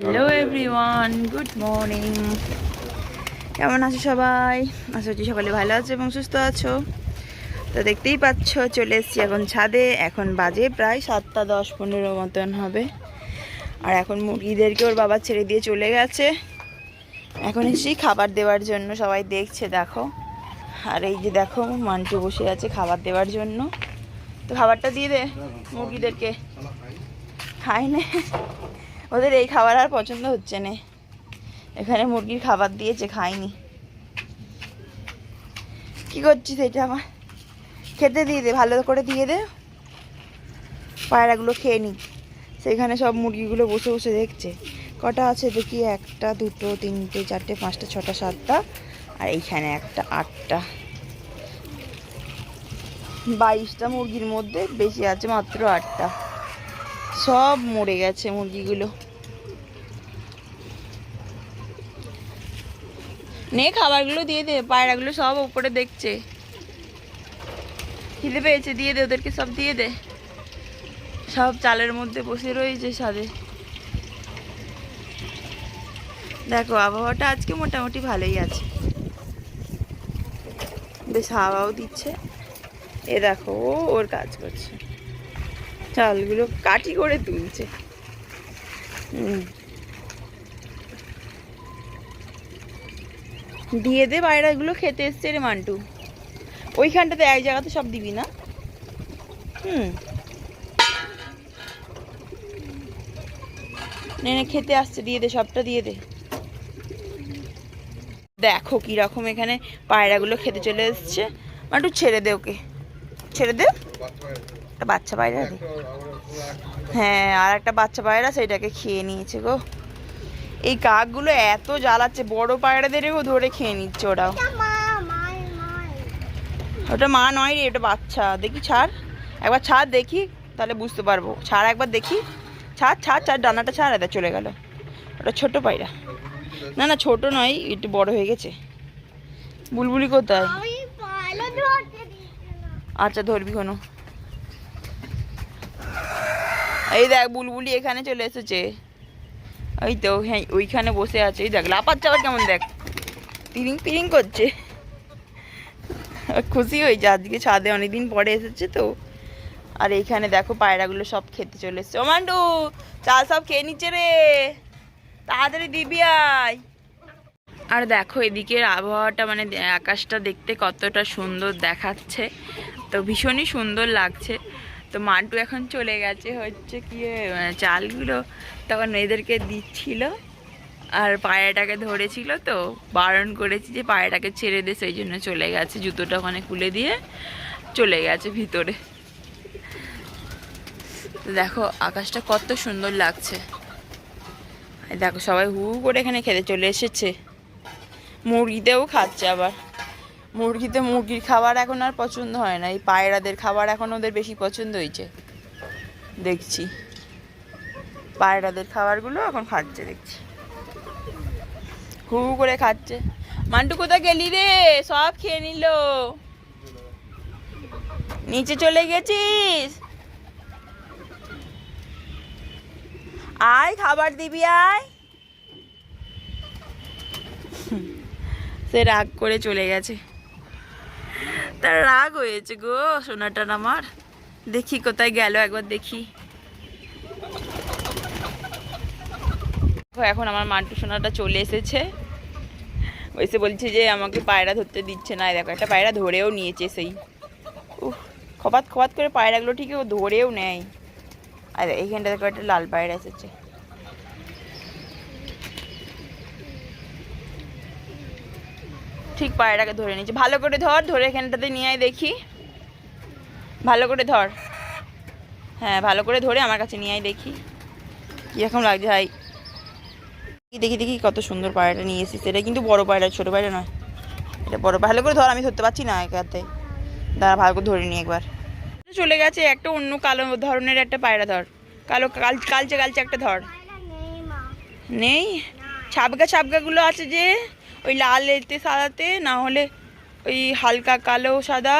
Hello everyone good morning কেমন আছো সবাই? আশা করছি সকালে ভালো আছো এবং সুস্থ আছো। তো দেখতেই পাচ্ছ, চলে এসেছি এখন ছাদে। এখন বাজে প্রায় সাতটা দশ পনেরো মতন হবে। আর এখন মুরগিদেরকে ওর বাবা ছেড়ে দিয়ে চলে গেছে। এখন এসেছি খাবার দেওয়ার জন্য। সবাই দেখছে, দেখো। আর এই যে দেখো, মান্টু বসে আছে খাবার দেওয়ার জন্য। তো খাবারটা দিয়ে দে মুরগিদেরকে। খাই না। ওদের এই খাবার আর পছন্দ হচ্ছে না। এখানে মুরগির খাবার দিয়েছে, খাইনি। কি করছিস এটা আমার? খেতে দিয়ে দে, ভালো করে দিয়ে দে। পায়রাগুলো খেয়ে নি। সেখানে সব মুরগিগুলো বসে বসে দেখছে। কটা আছে দেখি, একটা, দুটো, তিনটে, চারটে, পাঁচটা, ছটা, সাতটা, আর এইখানে একটা, আটটা। বাইশটা মুরগির মধ্যে বেশি আছে মাত্র আটটা। সব মরে গেছে মুরগিগুলো। নে, খাবারগুলো দিয়ে দে, পায়রাগুলো সব উপরে দেখছে। খিদে পেয়েছে, দিয়ে দে, ওদেরকে সব দিয়ে দে। সব চালের মধ্যে বসে রয়েছে সাদে দেখো, আবহাওয়াটা আজকে মোটামুটি ভালোই আছে। বেশ হাওয়াও দিচ্ছে। এ দেখো, ও ওর কাজ করছে। চালগুলো কাঠি করে তুলছে। দিয়ে দে বাইরেগুলো, খেতে এসছে রে মান্টু। ওইখানটাতে এক জায়গাতে সব দিবি না? হুম। নে নে, খেতে আসছে, দিয়ে দে সবটা, দিয়ে দে। দেখো কীরকম এখানে পায়রাগুলো খেতে চলে এসছে। মান্টু, ছেড়ে দে ওকে। ছেড়ে দে। একটা বাচ্চা পায়রা দে। হ্যাঁ আর একটা বাচ্চা পায়রা সেটাকে খেয়ে নিয়েছে গো। এই কাকগুলো এত জ্বালাচ্ছে বড় পায়রাদেরও ধরে খেয়ে নিচ্ছে ওরাও। ওটা মা নয় রে ওটা বাচ্চা। দেখি ছাড়। একবার ছাড় দেখি তাহলে বুঝতে পারব। ছাড় একবার দেখি। ছাড় ছাড় ছাড় ডানাটা ছাড় এটা চলে গেল। ওটা ছোট পায়রা। না না ছোট নয় একটু বড় হয়ে গেছে। বুলবুলি কোথায়? আচ্ছা ধরবি কোনো। এই দেখ, বুলবুলি এখানে চলে এসেছে। ওই তো হ্যাঁ ওইখানে বসে আছে। এই দেখ লাপাচ্ছে আবার কেমন দেখ। পিরিং পিরিং করছে। খুশি হয়েছে, আজকে ছাদে অনেকদিন পরে এসেছে তো। আর এইখানে দেখো, পায়রাগুলো সব খেতে চলে এসছে। ওমান্ডু চাল সব খেয়ে নিচ্ছে রে। তাড়াতাড়ি দিবি আয়। আর দেখো, এদিকের আবহাওয়াটা মানে আকাশটা দেখতে কতটা সুন্দর দেখাচ্ছে। তো ভীষণই সুন্দর লাগছে। তো মান্টু এখন চলে গেছে হচ্ছে কি মানে চালগুলো তখন এদেরকে দিচ্ছিল আর পায়রাটাকে ধরেছিল তো, বারণ করেছি যে পায়রাটাকে ছেড়ে দে, সেই জন্য চলে গেছে, জুতোটা ওখানে খুলে দিয়ে চলে গেছে ভিতরে। দেখো, আকাশটা কত সুন্দর লাগছে। দেখো, সবাই হু করে এখানে খেতে চলে এসেছে। মুরগিতেও খাচ্ছে আবার। মুরগিতে মুরগির খাবার এখন আর পছন্দ হয় না। এই পায়রাদের খাবার এখন ওদের বেশি পছন্দ হয়েছে। দেখছি। পায়রাদের খাবারগুলো এখন খাচ্ছে, দেখছি। হু করে খাচ্ছে। মান্টু, কোথায় গেলি রে? সব খেয়ে নিল। নিচে চলে গেছিস? আয়, খাবার দিবি, আয়। সে রাগ করে চলে গেছে। তার রাগ হয়েছে গো সোনাটার আমার। দেখি কোথায় গেল, একবার দেখি। এখন আমার মান্টু সোনাটা চলে এসেছে। এসে বলছে যে আমাকে পায়রা ধরতে দিচ্ছে না। দেখো, একটা পায়রা ধরেও নিয়েছে সেই। উহ খপাত খপাত করে পায়রাগুলো ঠিক ধরেও নেয়। আর এইখানটা দেখো একটা লাল পায়রা এসেছে। ঠিক পায়রাকে ধরে নিয়েছে। ভালো করে ধর ধরে এখানটাতে নিয়ে আয় দেখি। ভালো করে ধর। হ্যাঁ ভালো করে ধরে আমার কাছে নিয়ে আয় দেখি। কীরকম লাগছে ভাই দেখি দেখি দেখি কত সুন্দর পায়রাটা নিয়ে এসেছিস এটা কিন্তু বড় পায়রা ছোটো পায়রা নয়। এটা বড় ভালো করে ধর আমি ধরতে পারছি না একাতে। দাঁড়া ভালো করে ধরে নিই একবার। চলে গেছে একটা অন্য কালো ধরনের একটা পায়রা ধর। কালো কাল কালচে কালচে একটা ধর। নেই? ছাবগা ছাবগাগুলো আছে যে, ওই লাল এতে সাদাতে, না হলে ওই হালকা কালো সাদা।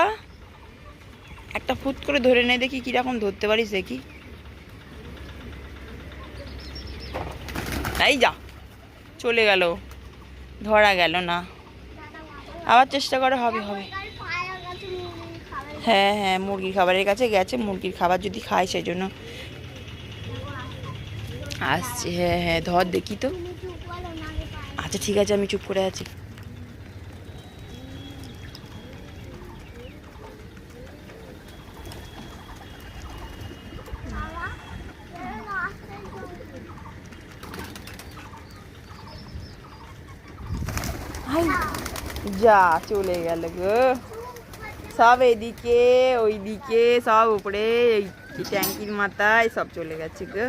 একটা ফুট করে ধরে নে দেখি কীরকম ধরতে পারিস দেখি। এই যা, চলে গেল। ধরা গেল না। আবার চেষ্টা করে, হবে হবে। হ্যাঁ হ্যাঁ মুরগির খাবারের কাছে গেছে, মুরগির খাবার যদি খায় সেই জন্য আসছে হ্যাঁ হ্যাঁ ধর দেখি তো। আচ্ছা ঠিক আছে, আমি চুপ করে আছি। যা চলে গেল গো। সব এদিকে, ওইদিকে, সব উপরে, এই ট্যাঙ্কির মাথায় সব চলে গেছে গো।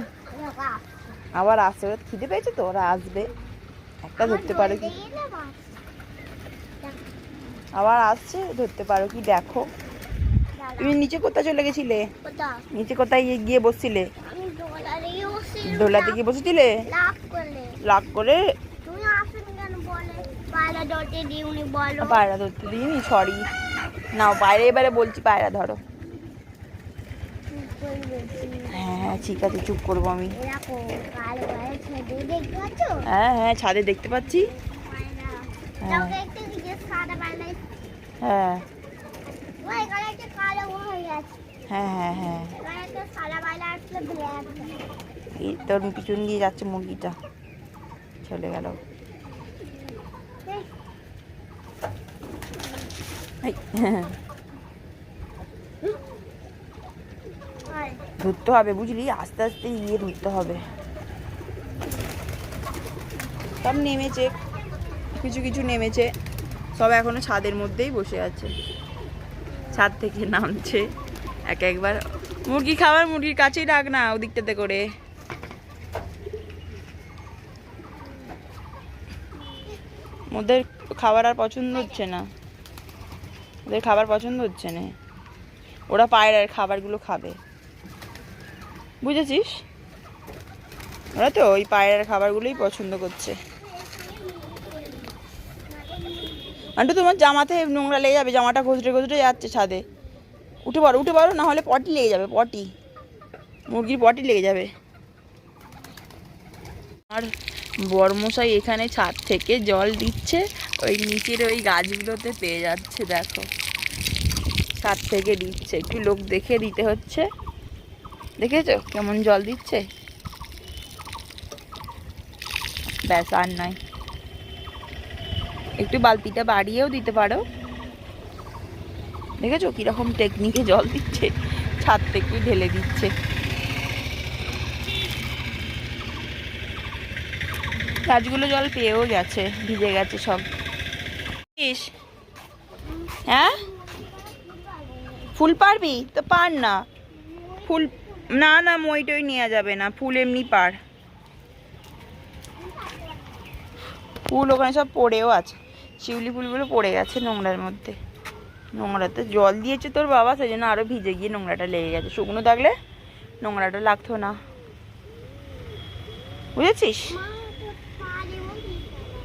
আবার ওরা খিদে পেয়েছে তো? ওরা আসবে। একটা ধরতে পারো কি? আবার আসছে ধরতে পারো কি? দেখো। তুমি নিচে কোথায় চলে গেছিলে? নিচে কোথায় গিয়ে- বসছিলে? দোলাতে গিয়ে বসেছিলে? লাভ করে? পায়রা ধরতে দিইনি সরি নাও পায়রা এবারে বলছি পায়রা ধরো। হ্যাঁ হ্যাঁ ঠিক আছে করব আমি। হ্যাঁ হ্যাঁ ছাদে দেখতে পাচ্ছি। হ্যাঁ। হ্যাঁ। হ্যাঁ হ্যাঁ হ্যাঁ। এই তোর পিছন দিয়ে যাচ্ছে মুরগিটা। চলে গেল। এই, ধরতে হবে, বুঝলি? আস্তে আস্তে গিয়ে ধরতে হবে। সব নেমেছে। কিছু কিছু নেমেছে। সব এখনও ছাদের মধ্যেই বসে আছে। ছাদ থেকে নামছে। এক একবার। মুরগি খাবার মুরগির কাছেই রাখ না, ওদিকটাতে করে। ওদের খাবার আর পছন্দ হচ্ছে না। ওদের খাবার পছন্দ হচ্ছে না। ওরা পায়রার খাবারগুলো খাবে। বুঝেছিস? ওরা তো ওই পায়রার খাবারগুলোই পছন্দ করছে। আন্টু, তোমার জামাতে নোংরা লেগে যাবে, জামাটা ঘষড়ে ঘষড়ে যাচ্ছে ছাদে। উঠে পারো উঠে পারো না হলে পটি লেগে যাবে, পটি। মুরগির পটি লেগে যাবে। আর বর্মশাই এখানে ছাদ থেকে জল দিচ্ছে, ওই নিচের ওই গাছগুলোতে পেয়ে যাচ্ছে, দেখো। ছাদ থেকে দিচ্ছে, একটু লোক দেখে দিতে হচ্ছে। দেখেছ? কেমন জল দিচ্ছে? ব্যাস, আর নয়। একটু বালতিটা বাড়িয়েও দিতে পারো। দেখেছ? কীরকম টেকনিকে জল দিচ্ছে? ছাদ থেকে ঢেলে দিচ্ছে। গাছগুলো জল পেয়েও গেছে, ভিজে গেছে সব। হ্যাঁ? ফুল পারবি? তো পার না। ফুল না না মই টই নেওয়া যাবে না ফুল এমনি পার ফুল ওখানে সব পড়েও আছে। শিউলি ফুলগুলো পড়ে গেছে নোংরার মধ্যে। নোংরাতে জল দিয়েছে তোর বাবা সেই জন্য আরও ভিজে গিয়ে নোংরাটা লেগে গেছে। শুকনো থাকলে নোংরাটা লাগতো না। বুঝেছিস?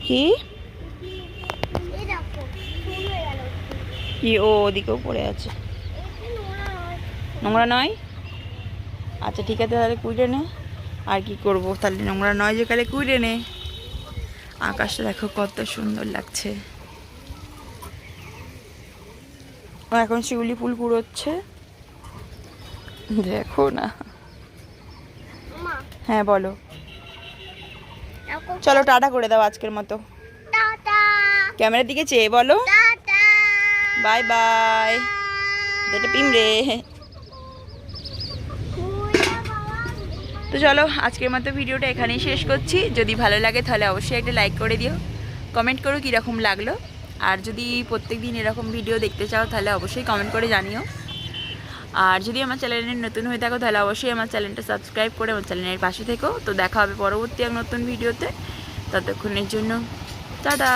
কি? কি? ও ওদিকেও পড়ে আছে। নোংরা নয়? আচ্ছা ঠিক আছে তাহলে কুইরে নে। আর কি করব? তাহলে নোংরা নয় যে কালে কুইরে নে। আকাশটা দেখো কত সুন্দর লাগছে। এখন শিউলি ফুল কুড়োচ্ছে দেখো না। হ্যাঁ বলো। চলো টাটা করে দাও আজকের মতো। ক্যামেরার দিকে চেয়ে বলো। Bye bye. এটা পিমড়ে তো চলো, আজকের মতো ভিডিওটা এখানেই শেষ করছি। যদি ভালো লাগে তাহলে অবশ্যই একটা লাইক করে দিও। কমেন্ট করো কীরকম লাগল। আর যদি প্রত্যেক দিন এরকম ভিডিও দেখতে চাও তাহলে অবশ্যই কমেন্ট করে জানিও। আর যদি আমার চ্যানেলে নতুন হয়ে থাকো তাহলে অবশ্যই আমার চ্যানেলটা সাবস্ক্রাইব করে আমার চ্যানেলের পাশে থেকো। তো দেখা হবে পরবর্তী এক নতুন ভিডিওতে ততক্ষণের জন্য, টাটা!